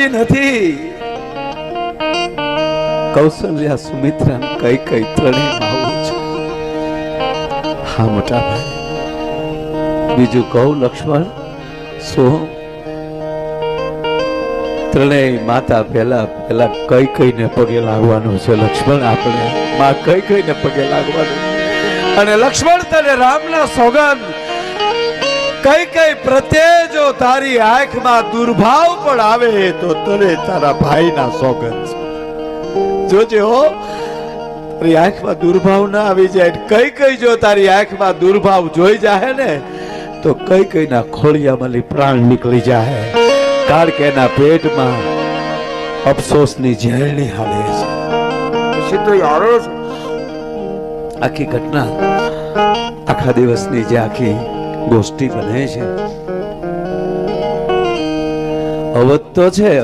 હનુમાનજી નથી. કૌશલ્યા સુમિત્રા કઈ કઈ ત્રણેય આવું છે. હા મોટા ભાઈ બીજું કહું, લક્ષ્મણ, શું? ત્રણેય માતા પહેલા પહેલા કઈ કઈને પગે લાગવાનું છે? લક્ષ્મણ, આપણે માં કઈ કઈને પગે લાગવાનું? અને લક્ષ્મણ તને રામના સોગંદ કઈ કઈ પ્રત્યે જો તારી આંખમાં દુર્ભાવ પણ આવે તો તને તારા ભાઈના સોગંદ જોજે હો તારી આંખમાં દુર્ભાવ ના આવી જાય કઈ કઈ જો તારી આંખમાં દુર્ભાવ જોઈ જાહે ને તો કઈ કઈ ના ખોળિયામાંથી પ્રાણ નીકળી જાય કારણ કે એના પેટમાં અફસોસની ઝેરણી હાલે છે. તો યારો આખી ઘટના આખા દિવસની જે આખી ગોષ્ઠી બને છે. અવધ તો છે.